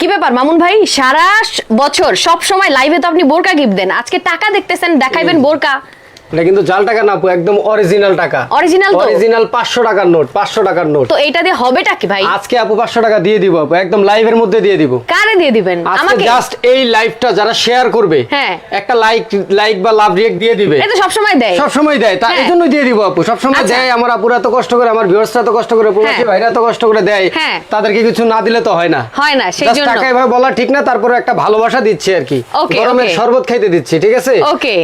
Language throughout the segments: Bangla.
কি ব্যাপার মামুন ভাই? সারা বছর সব সময় লাইভে তো আপনি বোরকা গিফট দেন। আজকে টাকা দেখতেছেন দেখাইবেন বোরকা। এটা কিন্তু জাল টাকা না আপু একদম অরিজিনাল টাকা তো? অরিজিনাল পাঁচশো টাকার নোট পাঁচশো টাকার নোট তো এইটা দিয়ে হবেটা কি ভাই আজকে আপু পাঁচশো টাকা দিয়ে দিব আপু একদম লাইভের মধ্যে দিয়ে দিব কারে দিয়ে দিবেন আমাকে জাস্ট এই লাইভটা যারা শেয়ার করবে হ্যাঁ। একটা লাইক লাইক বা লাভ রিয়েক্ট দিয়ে দিবে এটা তো সবসময় দেয় সব সময় দেয় তা হ্যাঁ। দিয়ে দিব আপু সব সময় আচ্ছা। দেয় আমার আপুরা এত কষ্ট করে আমার ভিউয়ার্সরা এত কষ্ট করে প্রবাসী হ্যাঁ। ভাইরা এত কষ্ট করে দেয় হ্যাঁ। তাদেরকে কিছু না দিলে তো হয় না হয় না সেই জন্য টাকা এভাবে বলা ঠিক না তারপরে একটা ভালোবাসা দিচ্ছে আর কি গরমের শরবত খাইতে দিচ্ছি ঠিক আছে.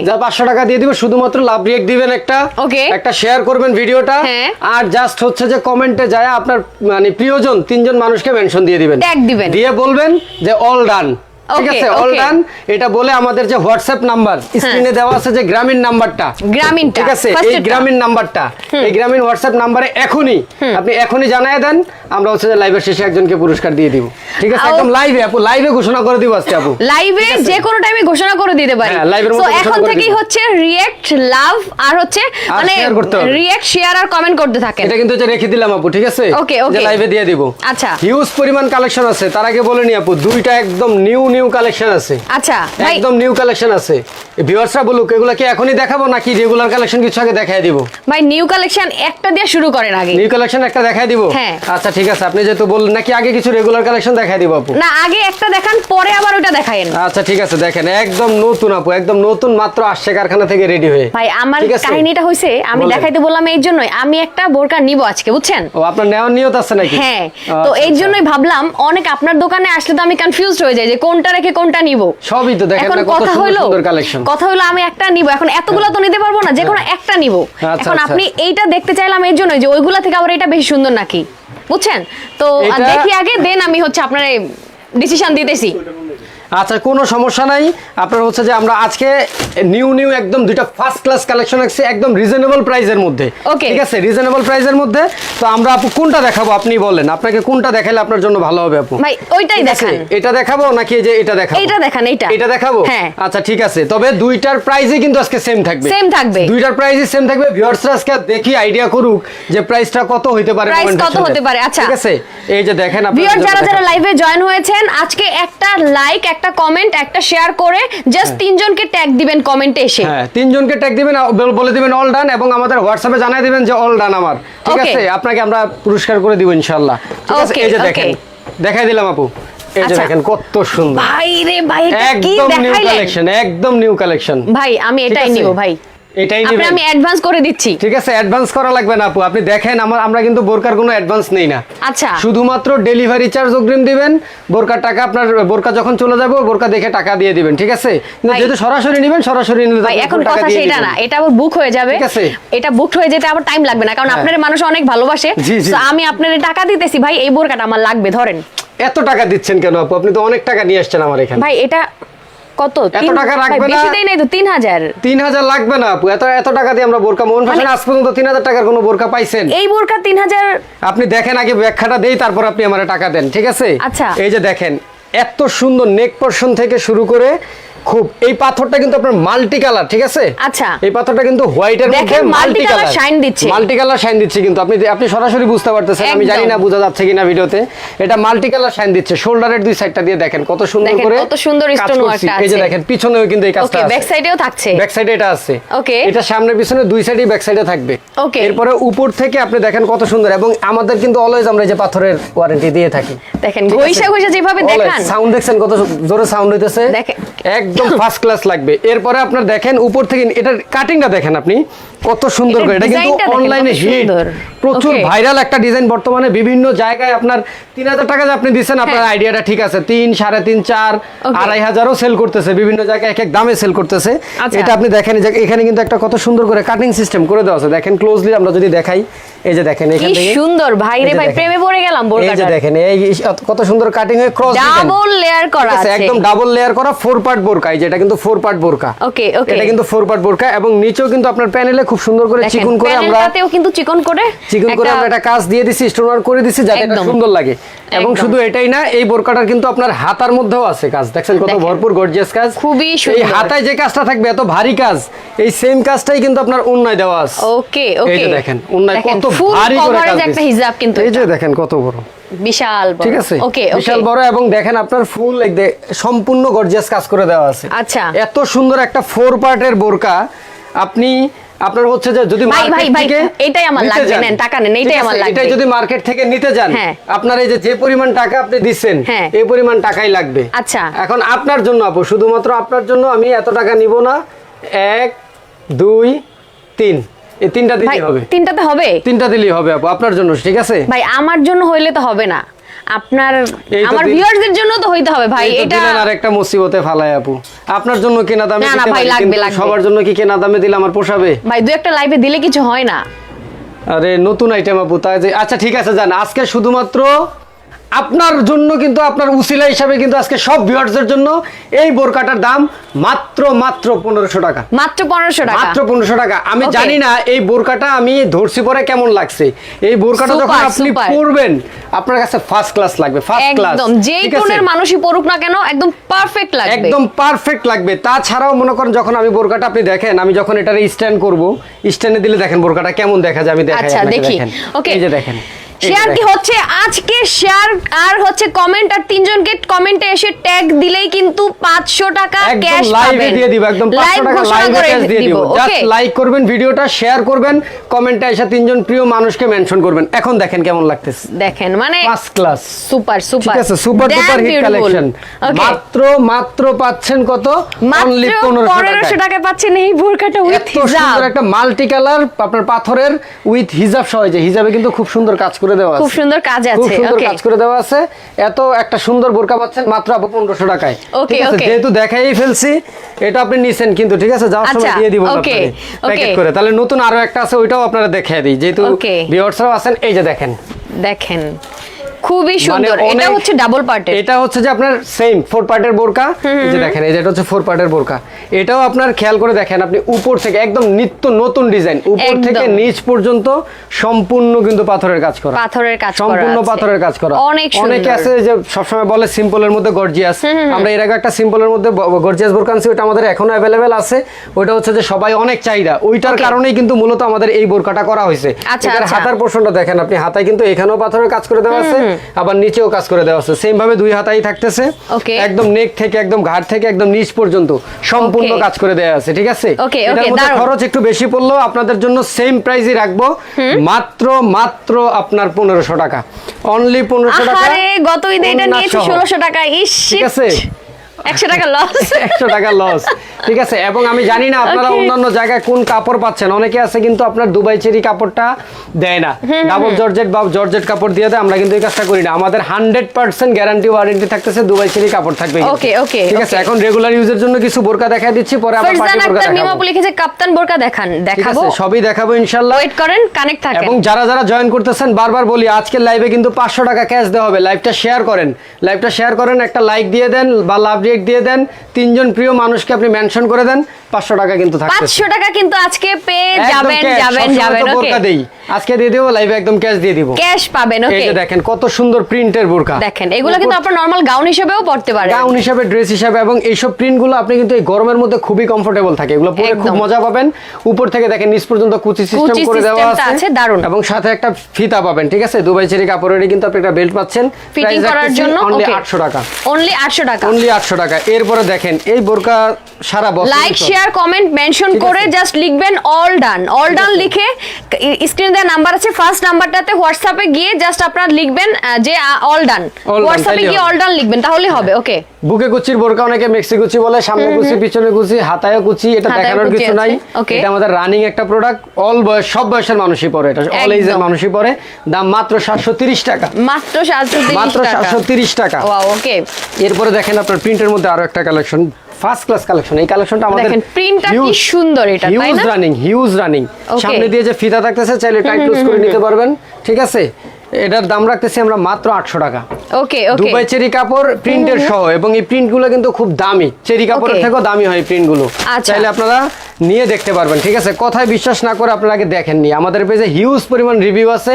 যা পাঁচশো টাকা দিয়ে দিবে শুধুমাত্র লাভ রিয়েক্ট দিবেন একটা ওকে একটা শেয়ার করবেন ভিডিওটা হ্যাঁ। আর জাস্ট হচ্ছে যে কমেন্টে যায় আপনার মানে প্রিয়জন তিনজন মানুষকে মেনশন দিয়ে দিবেন। দিয়ে বলবেন যে অল ডান ঠিক আছে অল ডান এটা বলে আমাদের যে হোয়াটসঅ্যাপ নাম্বার স্ক্রিনে দেওয়া আছে যে গ্রামীণ নাম্বারটা গ্রামীণটা, ঠিক আছে এই গ্রামীণ নাম্বারটা এই গ্রামীণ হোয়াটসঅ্যাপ নাম্বারে এখনই আপনি এখনই জানায় দেন আমরা হচ্ছে যে লাইভের শেষে একজনকে পুরস্কার দিয়ে দিব। ঠিক আছে একদম লাইভে আপু লাইভে ঘোষণা করে দিব আজকে আপু। লাইভে যে কোনো টাইমে ঘোষণা করে দিতে পারি। হ্যাঁ, তো এখন থেকেই হচ্ছে রিয়েক্ট লাভ আর হচ্ছে মানে। রিয়েক্ট শেয়ার আর কমেন্ট করতে থাকেন। এটা কিন্তু যে রেখে দিলাম আপু ঠিক আছে? যে okay. লাইভে দিয়ে দিব। আচ্ছা। হিউজ পরিমাণ কালেকশন আছে তার আগে বলে নি আপু দুইটা একদম নিউ নিউ কালেকশন আছে। আচ্ছা একদম নিউ কালেকশন আছে। ভিউয়ার্সরা বলুক এগুলা কি এখনই দেখাবো নাকি রেগুলার কালেকশন কিছু আগে দেখাই দিব? ভাই নিউ কালেকশন একটা দিয়ে শুরু করেন আগে। নিউ কালেকশন একটা দেখাই দিব? হ্যাঁ। আচ্ছা ঠিক আছে। আপনি যেহেতু বললেন নাকি আগে কিছু রেগুলার কালেকশন দেখাই দিব আপু? না আগে একটা দেখান পরে আবার ওটা দেখায়েন। আচ্ছা ঠিক আছে দেখেন একদম নতুন আপু একদম নতুন মাত্র আসছে কারখানা থেকে রেডি হয়ে। ভাই আমার কাহিনীটা হয়েছে আমি দেখাইতে বললাম এই জন্যই আমি একটা বোরকা নিব আজকে বুঝছেন? ও আপনার নেওয়ার নিয়ত আছে নাকি? হ্যাঁ আচ্ছা, তো এই আচ্ছা। জন্যই ভাবলাম অনেক আপনার দোকানে আসলে তো আমি কনফিউজড হয়ে যাই যে কোনটা রেখে কোনটা নিব? সবই তো দেখেন এখন না কত কথা হলো কালেকশন কথা হলো আমি একটা নিব এখন এতগুলো তো নিতে পারব না যে কোনো একটা নিব। আচ্ছা, এখন আচ্ছা। আপনি এইটা দেখতে চাইলাম এর জন্য যে ওইগুলা থেকে আবার এটা বেশি সুন্দর নাকি? বুঝছেন? তো দেখি আগে দেন আমি হচ্ছে আপনার ডিসিশন দিতেছি। আচ্ছা কোনো সমস্যা নাই। আপনার হচ্ছে যে আমরা আজকে নিউ নিউ একদম দুইটা ফার্স্ট ক্লাস কালেকশন আছে একদম রিজনেবল প্রাইসের মধ্যে. ঠিক আছে? রিজনেবল প্রাইসের মধ্যে। তো আমরা আপু কোনটা দেখাবো? আপনি বলেন। আপনাকে কোনটা দেখালে আপনার জন্য ভালো হবে আপু? ভাই ওইটাই দেখান। এটা দেখাবো নাকি এই যে এটা দেখাবো? এইটা দেখান এইটা। এটা দেখাবো? হ্যাঁ। আচ্ছা ঠিক আছে। তবে দুইটার প্রাইসই কিন্তু আজকে সেম থাকবে। Same থাকবে। দুইটার প্রাইসই সেম থাকবে। ভিউয়ার্সরা আজকে দেখি আইডিয়া করুক যে প্রাইসটা কত হতে পারে comment কত হতে পারে, আচ্ছা। ঠিক আছে? এই যে দেখেন আপনাদের ভিউয়ার যারা যারা লাইভে জয়েন হয়েছেন আজকে একটা লাইক একটা কমেন্ট একটা শেয়ার করে জাস্ট তিনজনকে ট্যাগ দিবেন কমেন্টে এসে। হ্যাঁ তিনজনকে ট্যাগ দিবেন বলে দিবেন অল ডান এবং আমাদের হোয়াটসঅ্যাপে জানাই দিবেন যে অল ডান আমার। ঠিক আছে? আপনাকে আমরা পুরস্কার করে দিব ইনশাআল্লাহ। ঠিক আছে? এই যে দেখেন দেখাই দিলাম আপু। আচ্ছা। দেখেন কত সুন্দর। ভাই রে ভাই একদম নিউ কালেকশন একদম নিউ কালেকশন ভাই আমি এটাই নিউ নিব ভাই। এটাই আপনি নেবেন। আমি অ্যাডভান্স করে দিচ্ছি। ঠিক আছে অ্যাডভান্স করা লাগবে না আপু। আপনি দেখেন আমার আমরা কিন্তু বোরকার কোনো অ্যাডভান্স নেই না। আচ্ছা। শুধুমাত্র ডেলিভারি চার্জ অগ্রিম দিবেন। বোরকার টাকা আপনার বোরকা যখন চলে যাবে বোরকা দেখে টাকা দিয়ে দিবেন ঠিক আছে? যেহেতু সরাসরি নেবেন সরাসরি নিলে এখন কথা সেটা না এটা আবার বুক হয়ে যাবে। ঠিক আছে। এটা বুক হয়ে যেতে আবার টাইম লাগবে না কারণ হ্যাঁ। আপনার মানুষ অনেক ভালোবাসে। তো আমি আপনার টাকা দিতেছি ভাই এই বোরকাটা আমার লাগবে ধরেন। এত টাকা দিচ্ছেন কেন আপু? আপনি তো অনেক টাকা নিয়ে আসছেন আমার এখানে। ভাই এটা কত? এত তিন- টাকা লাগবে না? বেশি দেই নাই তো তিন হাজার তিন হাজার লাগবে না। আপু এত এত টাকা দিয়ে আমরা বোরকা মোহন ফ্যাশন আজ পর্যন্ত তিন হাজার টাকার কোনো বোরকা পাইছেন। এই বোরকা তিন হাজার আপনি দেখেন আগে ব্যাখ্যাটা দেই তারপর আপনি আমার টাকা দেন ঠিক আছে? আচ্ছা। এই যে দেখেন এত সুন্দর নেক পোর্শন থেকে শুরু করে খুব এই পাথরটা কিন্তু আপনার মাল্টি কালার ঠিক আছে? আচ্ছা। এই পাথরটা কিন্তু হোয়াইটের মধ্যে মাল্টি কালার shine দিচ্ছে। মাল্টি কালার শাইন দিচ্ছে কিন্তু। আপনি আপনি সরাসরি বুঝতে পারতেছেন আমি জানি না বোঝা যাচ্ছে কিনা ভিডিওতে। এটা মাল্টি কালার শাইন দিচ্ছে। শোল্ডারের দুই সাইডটা দিয়ে দেখেন কত সুন্দর করে কত সুন্দর work করছি। টা এই যে দেখেন পিছনেও কিন্তু এই কাজটা ওকে আছে। ব্যাক সাইডেও থাকছে। ব্যাক সাইডে এটা আছে। Okay. এটা সামনে পিছনে দুই সাইডে ব্যাক সাইডে থাকবে। Okay. এরপরে উপর থেকে আপনি দেখেন কত সুন্দর এবং আমাদের কিন্তু অলওয়েজ আমরা এই যে পাথরের ওয়ারেন্টি দিয়ে থাকি। দেখেন ঘইসা ঘইসা যেভাবে দেখান। সাউন্ড দেখছেন কত জোরে সাউন্ড হইতেছে? দেখেন। একদম ফার্স্ট ক্লাস লাগবে। এরপরে আপনার দেখেন উপর থেকে এটার কাটিংটা দেখেন আপনি। কত সুন্দর করে এটা কিন্তু অনলাইনে হিট। প্রচুর ভাইরাল একটা ডিজাইন বর্তমানে বিভিন্ন জায়গায় আপনার তিন হাজার টাকা যে আপনি দিচ্ছেন আপনার হ্যাঁ। আইডিয়াটা ঠিক আছে। তিন সাড়ে তিন চার. আড়াই হাজারও সেল করতেছে বিভিন্ন জায়গায় এক এক দামে সেল করতেছে। আচ্ছা। এটা আপনি দেখেন যে এখানে কিন্তু একটা কত সুন্দর করে কাটিং সিস্টেম করে দেওয়া আছে। দেখেন ক্লোজলি আমরা যদি দেখাই এই যে দেখেন এখান থেকে সুন্দর। ভাই রে ভাই প্রেমে পড়ে গেলাম এই যে দেখেন এই কত সুন্দর কাটিং হয়ে ক্রস ডাবল লেয়ার করা আছে একদম ডাবল লেয়ার করা ফোর পার্ট বোরকা। এই যেটা কিন্তু ফোর পার্ট বোরকা। ওকে ওকে এটা কিন্তু ফোর পার্ট বোরকা এবং নিচেও কিন্তু আপনার প্যানেলে খুব খুব সুন্দর করে চিকন করে আমরা প্যানেলটাতেও কিন্তু চিকন করে চিকন করে আমরা একটা কাজ দিয়ে দিছি স্টোন ওয়ার্ক করে দিছি যাতে এটা সুন্দর লাগে। এবং শুধু এটাই না এই বোরকাটার কিন্তু আপনার হাতার মধ্যেও আছে কাজ। দেখছেন কত ভরপুর গর্জিয়াস কাজ। খুবই সুন্দর। এই হাতায় যে কাজটা থাকবে এত ভারী কাজ এই সেম কাজটাই কিন্তু আপনার উন্নয় দেওয়া আছে। ওকে ওকে এই যে দেখেন উন্নয় কত ভারী করে কাজ একটা হিজাব কিন্তু এই যে দেখেন কত বড়। বিশাল বড়। ঠিক আছে? ওকে বিশাল বড় এবং দেখেন আপনার ফুল সম্পূর্ণ গর্জিয়াস কাজ করে দেওয়া আছে। আচ্ছা। এত সুন্দর একটা ফোর পার্টের বোরকা আপনি আপনার হচ্ছে যে যদি মার্কেট থেকে এটাই আমার লাগবে, নেন, টাকা নেন, আছে? আমার লাগবে। এটাই যদি মার্কেট থেকে নিতে যান হ্যাঁ। আপনার এই যে যে পরিমাণ টাকা আপনি দিচ্ছেন হ্যাঁ। এই পরিমাণ টাকাই লাগবে আচ্ছা। এখন আপনার জন্য আপু শুধুমাত্র আপনার জন্য আমি এত টাকা নিব না এক দুই তিন এই তিনটা দিলেই হবে তিনটাতে হবে তিনটা দিলেই হবে আপু আপনার জন্য ঠিক আছে ভাই আমার জন্য হইলে তো হবে না আপনার আমার ভিউয়ারদের জন্য তো হইতে হবে ভাই এটা আর একটা মুসিবতে ফালায় আপু। আপনার জন্য কেনা দামে দিতে ভাই, লাগবে, লাগবে। সবার জন্য কি কেনা দামে দিলে আমার পোষাবে? ভাই দুই একটা লাইভে দিলে কিছু হয় না। আরে নতুন আইটেম আপু তাই যে আচ্ছা ঠিক আছে জান আজকে শুধুমাত্র আপনার জন্য কিন্তু আপনার উসিলা হিসাবে কিন্তু আজকে সব ভিউয়ার্সদের জন্য এই বোরকাটার দাম মাত্র মাত্র পনেরোশো টাকা। মাত্র পনেরোশো টাকা? মাত্র পনেরোশো টাকা। আমি. জানি না এই বোরকাটা আমি ধরছি পরে কেমন লাগছে। এই বোরকাটা যখন আপনি পরবেন আপনার কাছে ফার্স্ট ক্লাস লাগবে ফার্স্ট ক্লাস একদম যেই টোনের মানুষই পড়ুক না কেন একদম পারফেক্ট লাগবে। একদম পারফেক্ট লাগবে। তাছাড়াও মনে করেন যখন আমি বোরকাটা আপনি দেখেন আমি যখন এটার স্ট্যান্ড করব স্ট্যান্ডে দিলে দেখেন বোরকাটা কেমন দেখা যায় আমি দেখাই আচ্ছা দেখি। দেখেন। ওকে এই যে দেখেন। শেয়ার কি হচ্ছে? আজকে শেয়ার আর হচ্ছে কমেন্ট আর তিনজনকে কমেন্টে এসে ট্যাগ দিলেই কিন্তু পাঁচশো টাকা একদম ক্যাশ পাবেন। দিয়ে দিব একদম 500 টাকা লাইভে ক্যাশ দিয়ে দিব জাস্ট লাইক করবেন ভিডিওটা শেয়ার করবেন কমেন্টে এসে তিনজন প্রিয় মানুষকে মেনশন করবেন। এখন দেখেন কেমন লাগতেছে। দেখেন মানে ফার্স্ট ক্লাস সুপার সুপার ঠিক আছে সুপার ডুপার হিট কালেকশন মাত্র মাত্র পাচ্ছেন কত? অনলি 1500 টাকা পাচ্ছেন এই বোরকাটা উইথ এত হিজাব সুন্দর একটা মাল্টি কালার আপনার পাথরের উইথ হিজাব সহ যে হিজাবে কিন্তু খুব সুন্দর কাজ করে দেওয়া আছে। খুব সুন্দর কাজ খুব সুন্দর কাজ করে দেওয়া আছে। এত একটা সুন্দর বোরকা পাচ্ছেন মাত্র আপু পনেরোশো টাকায়। ঠিক আছে? যেহেতু দেখাই ফেলছি এটা আপনি নিছেন কিন্তু ঠিক আছে? যাওয়ার সময় আচ্ছা, দিয়ে দিব আপনাকে প্যাকেট করে। তাহলে নতুন আরও একটা আছে ওইটাও আপনারা দেখিয়ে দিই। যেহেতু. ভিউয়ার্সরাও আছেন এই যে দেখেন। দেখেন। খুবই মানে সুন্দর। এটা হচ্ছে ডাবল পার্টের এটা হচ্ছে যে আপনার সেম ফোর পার্টের বোরকা। এই যে দেখেন এই যে এটা হচ্ছে ফোর পার্টের বোরকা। এটাও আপনার খেয়াল করে দেখেন আপনি উপর থেকে একদম নিত্য নতুন ডিজাইন উপর থেকে নিচ পর্যন্ত সম্পূর্ণ কিন্তু পাথরের কাজ করা। পাথরের কাজ করা সম্পূর্ণ পাথরের কাজ করা। অনেক। অনেকে আছে যে সবসময় বলে সিম্পলের মধ্যে গর্জিয়াস আমরা এর আগে একটা সিম্পলের মধ্যে গর্জিয়াস বোরকা আনছি ওটা আমাদের এখনও অ্যাভেলেবেল আছে। ওটা হচ্ছে যে সবাই অনেক চাহিদা। ওইটার কারণেই কিন্তু মূলত আমাদের এই বোরকাটা করা হয়েছে। আচ্ছা, এটার আচ্ছা। হাতার পোর্শনটা দেখেন আপনি হাতায় কিন্তু এখানেও পাথরের কাজ করে দেওয়া আছে। আবার নিচেও কাজ করে দেওয়া আছে। সেম ভাবে দুই হাতাই থাকতেছে. একদম নেক থেকে একদম ঘাট থেকে একদম নিচ পর্যন্ত সম্পূর্ণ কাজ করে দেওয়া আছে ঠিক আছে? খরচ একটু বেশি পড়ল আপনাদের জন্য সেম প্রাইসই রাখব। মাত্র মাত্র আপনার পনেরোশো টাকা। অনলি পনেরোশো টাকা। গত ঈদে এটা নিয়েছি। ষোলোশো টাকা। ঠিক আছে? একশো টাকা লস একশো টাকা লস ঠিক আছে এবং আমি জানি না আপনারা অন্যান্য জায়গায় কোন কাপড় পাচ্ছেন। অনেকে আছে কিন্তু আপনার দুবাই চেরি কাপড়টা দেয় না। ডাবল জর্জেট বা জর্জেট কাপড় দিয়ে দেয় আমরা কিন্তু এই কাজটা করি না। আমাদের হান্ড্রেড পার্সেন্ট গ্যারান্টি ওয়ারেন্টি থাকতেছে দুবাই চেরি কাপড় থাকবে। Okay, okay, ঠিক আছে এখন রেগুলার ইউজের জন্য কিছু বোরকা দিচ্ছি পরে আবার পার্টি বোরকা দেখাবো। মিমাপু লিখেছে কাপ্তান বোরকা দেখান দেখাবো। সবই দেখাবো ইনশাল্লাহ। ওয়েট করেন কানেক্ট থাকেন। এবং যারা যারা জয়েন করতেছেন বারবার বলি আজকের লাইভে কিন্তু পাঁচশো টাকা ক্যাশ দেওয়া হবে। লাইভটা শেয়ার করেন। লাইভটা শেয়ার করেন একটা লাইক দিয়ে দেন বা লাভ রেট দিয়ে দেন তিনজন প্রিয় মানুষকে আপনি মেনশন করে দেন পাঁচশো টাকা কিন্তু থাকতেছে। পাঁচশো টাকা কিন্তু আজকে পেয়ে যাবেন যাবেন যাবেন বোরকা দেই। আজকে দিয়ে দেবো লাইভে একদম ক্যাশ দিয়ে দিব। ক্যাশ পাবেন ওকে এই যে দেখেন কত সুন্দর প্রিন্টের বোরকা। দেখেন এগুলো কিন্তু আপনার নর্মাল গাউন হিসেবেও পড়তে পারেন। গাউন হিসাবে ড্রেস হিসাবে এবং এইসব প্রিন্টগুলো আপনি কিন্তু এই গরমের মধ্যে খুবই কমফোর্টেবল থাকে। এগুলো পরে খুব মজা পাবেন। উপর থেকে দেখেন নিচ পর্যন্ত কুচি সিস্টেম করে দেওয়া আছে, আছে দারুণ। এবং সাথে একটা ফিতা পাবেন ঠিক আছে? দুবাই চেরি কাপড়েরই কিন্তু আপনি একটা বেল্ট পাচ্ছেন। ফিটিং করার জন্য অনলি ওকে। 800 টাকা। অনলি 800 টাকা। অনলি 800 টাকা। এরপরে দেখেন এই বোরকা সারা বছর লাইক শেয়ার কমেন্ট মেনশন করে জাস্ট লিখবেন অল ডান অল ডান লিখে স্ক্রিনে দেওয়া নাম্বার আছে ফার্স্ট নাম্বারটাতে হোয়াটসঅ্যাপে গিয়ে জাস্ট আপনারা লিখবেন যে অল ডান হোয়াটসঅ্যাপে গিয়ে অল ডান লিখবেন তাহলে হবে ওকে বুকে কুচির বোরকা অনেকে মেক্সি কুচি বলে সামনে কুচি পিছনে কুচি হাতায়ও কুচি এটা দেখানোর কিছু নাই। এটা আমাদের রানিং একটা প্রোডাক্ট অল বয়স সব বয়সের মানুষই পরে এটা অল এজের। মানুষই পরে। দাম মাত্র সাতশো তিরিশ টাকা। মাত্র 730 মাত্র টাকা। সাতশো তিরিশ টাকা। ওয়াও ওকে এরপরে দেখেন আপনার প্রিন্টের মধ্যে আরও একটা কালেকশন ফার্স্ট ক্লাস কালেকশন এই কালেকশনটা আমাদের দেখেন, printটা কি সুন্দর এটা, তাই হিউজ রানিং হিউজ রানিং. সামনে দিয়ে যে ফিতা থাকতেছে চাইলে টাইট লুজ করে নিতে পারবেন ঠিক আছে? এটার দাম রাখতেছি আমরা মাত্র আটশো টাকা। ওকে ওকে দুবাই চেরি কাপড় প্রিন্টের সহ এবং এই প্রিন্টগুলো কিন্তু খুব দামি। চেরি কাপড়ের থেকেও দামি হয় প্রিন্টগুলো আচ্ছা। চাইলে আপনারা নিয়ে দেখতে পারবেন ঠিক আছে? কথায় বিশ্বাস না করে আপনারা আগে দেখেন নি আমাদের পেজে হিউজ পরিমাণ রিভিউ আছে।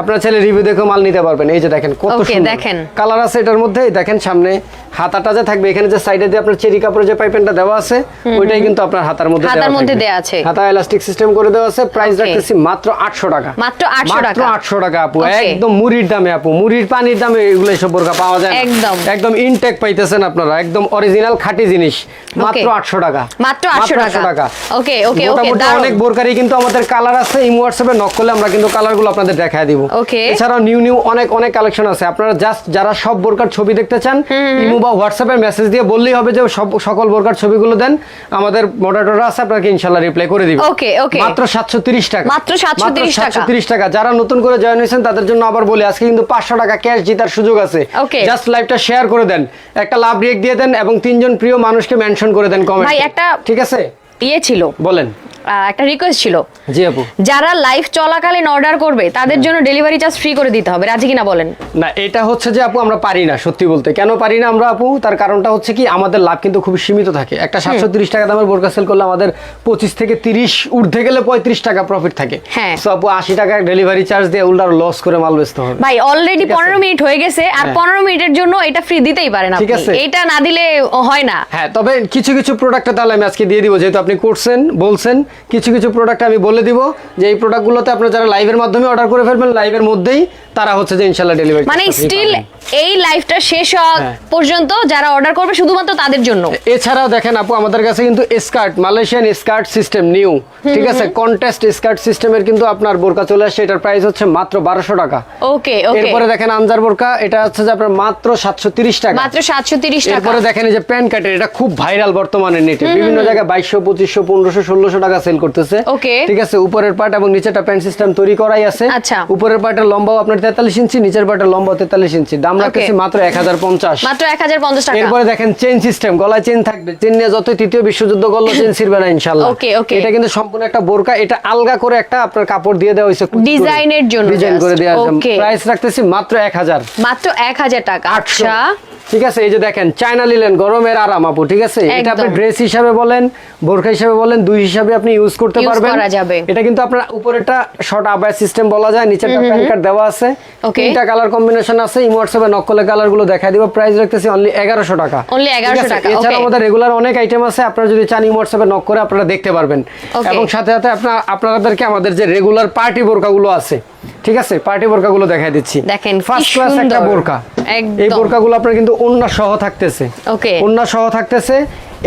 আপনারা চাইলে রিভিউ দেখে মাল নিতে পারবেন। এই যে দেখেন কত সুন্দর। দেখেন। কালার আছে এটার মধ্যে দেখেন সামনে হাতাটা যে থাকবে এখানে যে সাইডে দিয়ে আপনার চেরি কাপড়ের যে পাইপেনটা দেওয়া আছে ওইটাই কিন্তু আপনার হাতার মধ্যে হাতার মধ্যে। দেয়া আছে। হাতা এলাস্টিক সিস্টেম করে দেওয়া আছে প্রাইস রাখতেছি মাত্র আটশো টাকা। মাত্র 800 টাকা মাত্র টাকা। আটশো টাকা আপু। একদম মুড়ির দামে আপু। মুড়ির পানির দামে এগুলো সব বোরকা পাওয়া যায় একদম। একদম ইনটেক পাইতেছেন আপনারা একদম অরিজিনাল খাঁটি জিনিস। মাত্র আটশো টাকা। মাত্র 800 টাকা। Okay, okay, মোটামুটি অনেক বোরকারি কিন্তু আমাদের কালার আছে এই হোয়াটসঅ্যাপে নক করলে আমরা কিন্তু কালারগুলো আপনাদের দেখায় দিব. এছাড়াও নিউ নিউ অনেক অনেক কালেকশন আছে। আপনারা জাস্ট যারা সব বোরকার ছবি দেখতে চান ইমো বা হোয়াটসঅ্যাপে মেসেজ দিয়ে বললেই হবে যে সব সকল বোরকার ছবিগুলো দেন। আমাদের মডারেটররা আছে আপনাকে ইনশাল্লাহ রিপ্লাই করে দিবে। Okay, okay. মাত্র সাতশো তিরিশ টাকা। মাত্র 730 টাকা। 730 টাকা। যারা নতুন করে জয়েন হয়েছেন তাদের জন্য আবার বলি আজকে কিন্তু পাঁচশো টাকা ক্যাশ জিতার সুযোগ আছে. জাস্ট লাইভটা শেয়ার করে দেন। একটা লাভ রেক দিয়ে দেন এবং তিনজন প্রিয় মানুষকে মেনশন করে দেন কমেন্ট ভাই, একটা- ঠিক আছে? ইয়ে ছিল। বলেন। একটা রিকোয়েস্ট ছিল। জি আপু। যারা লাইভ চলাকালীন অর্ডার করবে তাদের জন্য ডেলিভারি চার্জ ফ্রি করে দিতে হবে। রাজি কিনা বলেন? না এটা হচ্ছে যে আপু আমরা পারি না সত্যি বলতে। কেন পারি না আমরা আপু? তার কারণটা হচ্ছে কি আমাদের লাভ কিন্তু খুব সীমিত থাকে। একটা সাতশো তিরিশ টাকা দামের বোরকা সেল করলে আমাদের পঁচিশ থেকে তিরিশ ঊর্ধ্বে গেলে পঁয়ত্রিশ টাকা প্রফিট থাকে। হ্যাঁ। So আপু আশি টাকা ডেলিভারি চার্জ দিয়ে উল্টার লস করে মাল বেচতে হবে। ভাই অলরেডি। পনেরো মিনিট হয়ে গেছে আর হ্যাঁ। পনেরো মিনিটের জন্য এটা ফ্রি দিতেই পারেন ঠিক আছে। এটা না দিলে হয় না। হ্যাঁ তবে কিছু কিছু প্রোডাক্টে তাহলে আমি আজকে দিয়ে দিব যেহেতু আপনি করছেন বলছেন। কিছু কিছু প্রোডাক্ট আমি বলে দিব যে এই প্রোডাক্টগুলোতে আপনারা যারা লাইভের মাধ্যমে অর্ডার করে ফেলবেন লাইভের মধ্যেই তারা হচ্ছে যে ইনশাল্লাহ ডেলিভারি মানে স্টিল এই লাইফটা শেষ হওয়া হ্যাঁ। পর্যন্ত যারা অর্ডার করবে শুধুমাত্র তাদের জন্য। এছাড়াও দেখেন আপু আমাদের কাছে কিন্তু skirt Malaysian skirt system new ঠিক আছে? কন্টেস্ট স্কার্ট সিস্টেমের কিন্তু আপনার বোরকা চলে আসছে এটার প্রাইস হচ্ছে মাত্র বারোশো টাকা। ওকে ওকে এরপরে দেখেন আনজার বোরকা এটা হচ্ছে যে আপনার মাত্র সাতশো তিরিশ টাকা। মাত্র সাতশো তিরিশ টাকা। এরপরে দেখেন এই যে প্যান কাটের এটা খুব ভাইরাল বর্তমানে নেটে। বিভিন্ন জায়গায় বাইশশো পঁচিশশো পনেরোশো ষোলোশো টাকা সেল করতেছে. ঠিক আছে উপরের পার্ট এবং নিচেটা প্যান্ট সিস্টেম তৈরি করাই আছে। আচ্ছা। উপরের পার্টের লম্বাও আপনার তেতাল্লিশ ইঞ্চি নিচের পার্টের লম্বা তেতাল্লিশ ইঞ্চি। দাম রাখতেছি মাত্র এক হাজার পঞ্চাশ। মাত্র এক হাজার পঞ্চাশ টাকা। এরপরে দেখেন চেন সিস্টেম গলায় চেন থাকবে। চেন নিয়ে যত তৃতীয় বিশ্বযুদ্ধ করল চেন ছিড়বে না ইনশাল্লাহ। Okay, okay. এটা কিন্তু সম্পূর্ণ একটা বোরকা এটা আলগা করে একটা আপনার কাপড় দিয়ে দেওয়া হয়েছে ডিজাইনের জন্য ডিজাইন করে দেওয়া okay. প্রাইস রাখতেছি মাত্র এক হাজার। মাত্র এক হাজার টাকা। আটশো। আচ্ছা। ঠিক আছে? এই যে দেখেন চায়না লিলেন গরমের আরাম আপু ঠিক আছে? এটা আপনি ড্রেস হিসাবে বলেন বোরখা হিসাবে বলেন দুই হিসাবে আপনি ইউজ করতে পারবেন। করা যাবে। এটা কিন্তু আপনার উপরেরটা শর্ট আবায় সিস্টেম বলা যায় নিচেরটা প্যান কার্ড দেওয়া আছে। Okay. তিনটা কালার কম্বিনেশন আছে ইমো হোয়াটসঅ্যাপে নক করলে কালারগুলো দেখাই দিব। প্রাইস রাখতেছি অনলি এগারোশো টাকা। Only ঠিক 1100 আছে? টাকা, এছাড়া আমাদের রেগুলার অনেক আইটেম আছে আপনারা যদি চান ইমো হোয়াটসঅ্যাপে নক করে আপনারা দেখতে পারবেন। এবং সাথে সাথে আপনার আপনাদেরকে আমাদের যে রেগুলার পার্টি বোরকাগুলো আছে ঠিক আছে পার্টি বোরকাগুলো দেখাই দিচ্ছি। দেখেন, ফার্স্ট ক্লাস একটা। বোরকা। এই বোরকা গুলো আপনার কিন্তু অন্য সহ থাকতেছে। ওকে ওন্না সহ থাকতেছে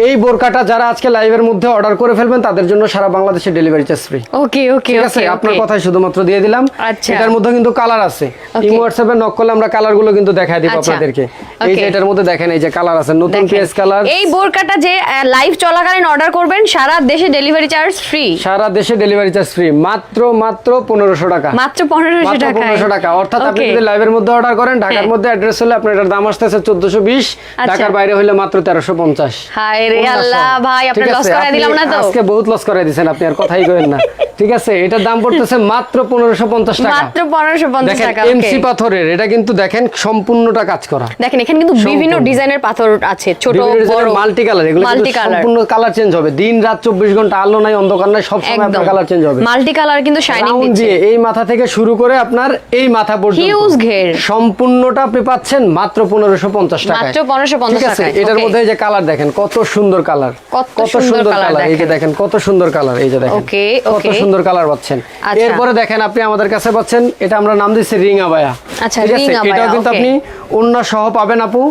এই বোরকাটা যারা আজকে লাইভের মধ্যে অর্ডার করে ফেলবেন তাদের জন্য সারা বাংলাদেশে delivery charge free okay okay ঠিক আছে? আপনার কথাই শুধুমাত্র দিয়ে দিলাম। আচ্ছা। এটার মধ্যে কিন্তু কালার আছে. ইমো হোয়াটসঅ্যাপে নক করলে আমরা কালারগুলো কিন্তু দেখাই দিব আচ্ছা। আপনাদেরকে। এই যে এটার মধ্যে দেখেন এই যে কালার আছে নতুন পেজ কালার এই বোরকাটা যে লাইভ চলাকালীন অর্ডার করবেন সারা দেশে ডেলিভারি চার্জ ফ্রি সারা দেশে ডেলিভারি চার্জ ফ্রি মাত্র মাত্র পনেরোশো টাকা। মাত্র পনেরোশো মাত্র টাকা পনেরোশো টাকা। অর্থাৎ আপনি. যদি লাইভের মধ্যে অর্ডার করেন ঢাকার হ্যাঁ। মধ্যে অ্যাড্রেস হলে আপনার এটার দাম আসতেছে চোদ্দশো বিশ। আচ্ছা। ঢাকার বাইরে হলে মাত্র তেরোশো পঞ্চাশ। হায় রে আল্লাহ ভাই আপনার লস করে দিলাম না তো? আজকে বহুত লস করে দিয়েছেন আপনি আর কথাই করেন না। ঠিক আছে এটার দাম পড়তেছে মাত্র পনেরোশো পঞ্চাশ টাকা। মাত্র পনেরোশো পঞ্চাশ দেখেন টাকা এমসি পাথরের এটা কিন্তু দেখেন সম্পূর্ণটা কাজ করা। দেখেন এখানে কিন্তু বিভিন্ন ডিজাইনের পাথর আছে ছোট বড়। মাল্টি কালার এগুলো কিন্তু মাল্টি কালার সম্পূর্ণ কালার চেঞ্জ হবে। দিন রাত চব্বিশ ঘণ্টা আলো নাই অন্ধকার নাই সব সময় আপনার কালার চেঞ্জ হবে। মাল্টি কালার কিন্তু শাইনিং দিচ্ছে। এই মাথা থেকে শুরু করে আপনার এই মাথা পর্যন্ত। ঘের। সম্পূর্ণটা আপনি পাচ্ছেন মাত্র পনেরোশো পঞ্চাশ টাকা মাত্র 1550 ঠিক এটার মধ্যে যে কালার দেখেন কত সুন্দর কালার। কত সুন্দর কালার এই যে দেখেন। কত সুন্দর কালার। এই যে দেখেন ওকে কত সুন্দর কালার পাচ্ছেন। আচ্ছা। এরপরে দেখেন আপনি আমাদের কাছে পাচ্ছেন এটা আমরা নাম দিচ্ছি রিং আবায়া আচ্ছা, ঠিক আছে ring abaya, এটাও কিন্তু আপনি অন্য সহ পাবেন আপু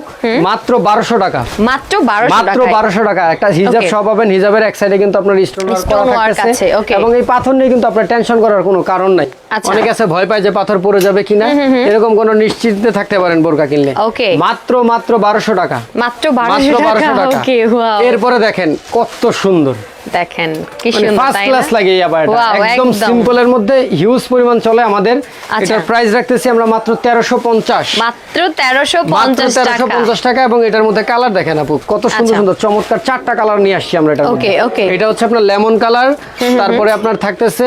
মাত্র বারোশো টাকা। মাত্র বারোশো মাত্র টাকা বারোশো টাকা। একটা হিজাব সহ পাবেন হিজাবের এক সাইডে কিন্তু আপনার স্টোন ওয়ার্ক করা Stone work থাকতেছে। আছে, এবং এই পাথর নিয়ে কিন্তু আপনার টেনশন করার কোনো কারণ নাই। আচ্ছা। অনেকে আছে ভয় পায় যে পাথর পড়ে যাবে কিনা। এরকম কোনো নিশ্চিন্তে থাকতে পারেন বোরকা কিনলে। মাত্র মাত্র বারোশো টাকা। মাত্র টাকা টাকা। ওকে ওয়াও এরপরে দেখেন কত সুন্দর। দেখেন কি মানে সুন্দর ফার্স্ট ক্লাস লাগে আবার একদম সিম্পলের মধ্যে হিউজ পরিমাণ চলে আমাদের। আচ্ছা। এটার প্রাইস রাখতেছি আমরা মাত্র তেরোশো পঞ্চাশ। মাত্র তেরোশো মাত্র পঞ্চাশ তেরোশো টাকা পঞ্চাশ টাকা এবং এটার মধ্যে কালার দেখেন আপু কত সুন্দর আচ্ছা। সুন্দর চমৎকার চারটা কালার নিয়ে আসছি আমরা এটা Okay, okay. এটা হচ্ছে আপনার লেমন কালার তারপরে আপনার থাকতেছে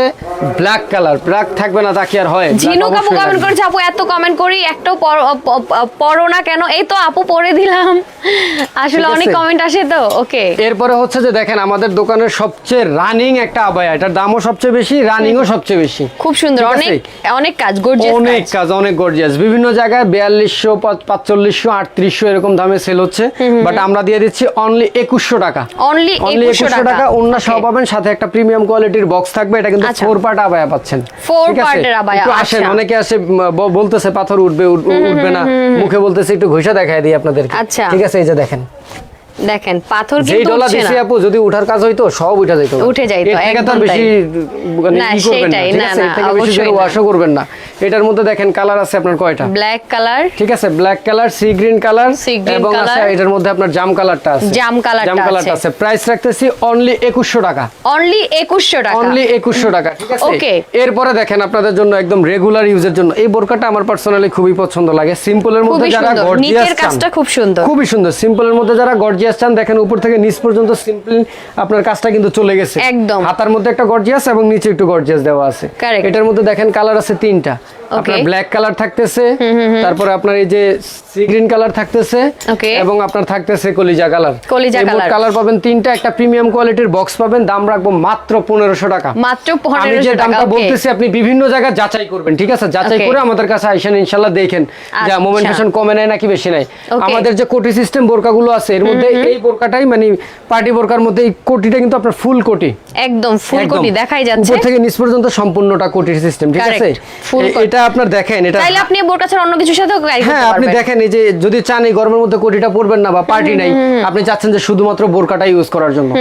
ব্ল্যাক কালার ব্ল্যাক থাকবে না তা কি আর হয়? Black ঝিনুক আপু কমেন্ট। করেছে আপু এত কমেন্ট করি একটাও পড়- প- প- পড়ো না কেন? এই তো আপু পড়ে দিলাম। আসলে অনেক কমেন্ট আসে তো ওকে এরপরে হচ্ছে যে দেখেন আমাদের দোকানের সবচেয়ে রানিং একটা আবায়া। এটার দামও সবচেয়ে বেশি রানিংও সবচেয়ে বেশি। খুব সুন্দর অনেক অনেক কাজ গর্জিয়াস অনেক কাজ অনেক গর্জিয়াস বিভিন্ন জায়গায় বিয়াল্লিশশো পাঁচচল্লিশশো আটত্রিশশো এরকম দামে সেল হচ্ছে। বাট আমরা দিয়ে দিচ্ছি অনলি একুশশো টাকা। অনলি অনলি একুশশো একুশশো টাকা। অন্য সহ Okay. পাবেন সাথে একটা প্রিমিয়াম কোয়ালিটির বক্স থাকবে। এটা কিন্তু আচ্ছা। ফোর পার্ট আবায়া পাচ্ছেন। part এর আবায়া, আসেন আচ্ছা। অনেকে আসে বলতেছে পাথর উঠবে উঠবে না। মুখে বলতেছে একটু ঘষা দেখায় দিই আপনাদেরকে। আচ্ছা। ঠিক আছে? এই যে দেখেন। দেখেন পাথর কিন্তু ডলা দিছি আপু যদি উঠার কাজ হইতো সব উঠে যাইতো। উঠে যাইতো, থেকে তো বেশি মানে না, করবেন না। সেটাই, না, না, অবশ্যই ওয়াশও করবেন না। এটার মধ্যে দেখেন কালার আছে আপনার কয়টা? ব্ল্যাক কালার ঠিক আছে black colour sea green colour এবং আছে এটার মধ্যে আপনার জাম কালারটা আছে। জাম কালারটা জাম কালারটা আছে। প্রাইস রাখতেছি অনলি একুশশো টাকা। অনলি একুশশো টাকা। অনলি একুশশো টাকা ঠিক আছে? Okay. এরপরে দেখেন আপনাদের জন্য একদম রেগুলার ইউজের জন্য। এই বোরকাটা আমার পার্সোনালি খুবই পছন্দ লাগে। সিম্পলের মধ্যে যারা গর্জিয়াস নিচের কাজটা খুব সুন্দর। খুবই সুন্দর। সিম্পলের মধ্যে যারা গর্জিয়াস চান দেখেন উপর থেকে নিচ পর্যন্ত সিম্পল আপনার কাজটা কিন্তু চলে গেছে। একদম। হাতার মধ্যে একটা গর্জিয়াস এবং নিচে একটু গর্জিয়াস দেওয়া আছে. এটার মধ্যে দেখেন কালার আছে তিনটা। আপনার ব্ল্যাক কালার থাকতেছে তারপরে আপনার এই যে সি গ্রিন কালার থাকতেছে এবং আপনার থাকতেছে কলিজা কালার কলিজা colour। কালার পাবেন তিনটা একটা প্রিমিয়াম কোয়ালিটির বক্স পাবেন দাম রাখব মাত্র পনেরোশো টাকা। মাত্র আমি যে দামটা বলতেছি আপনি বিভিন্ন জায়গায় যাচাই করবেন ঠিক আছে? যাচাই করে আমাদের কাছে আইসেন ইনশাল্লাহ দেখেন। যে আচ্ছা। মোমেন্ট ফ্যাশন কমে নেয় নাকি বেশি নেয়। আমাদের যে কোটি সিস্টেম বোরকাগুলো আছে এর মধ্যে এই বোরকাটাই মানে পার্টি বোরকার মধ্যে এই কোটিটা কিন্তু আপনার ফুল কোটি। একদম ফুল কোটি দেখাই যাচ্ছে। উপর থেকে নিচ পর্যন্ত সম্পূর্ণটা কোটির সিস্টেম ঠিক আছে? কোটি। এটা আপনার দেখেন এটা চাইলে আপনি বোরকা ছাড়া অন্য কিছুর সাথেও ক্যারি হ্যাঁ আপনি দেখেন এই যে যদি চান এই গরমের মধ্যে কোটিটা পরবেন না বা পার্টি নাই আপনি চাচ্ছেন যে শুধুমাত্র বোরকাটা ইউজ করার জন্য।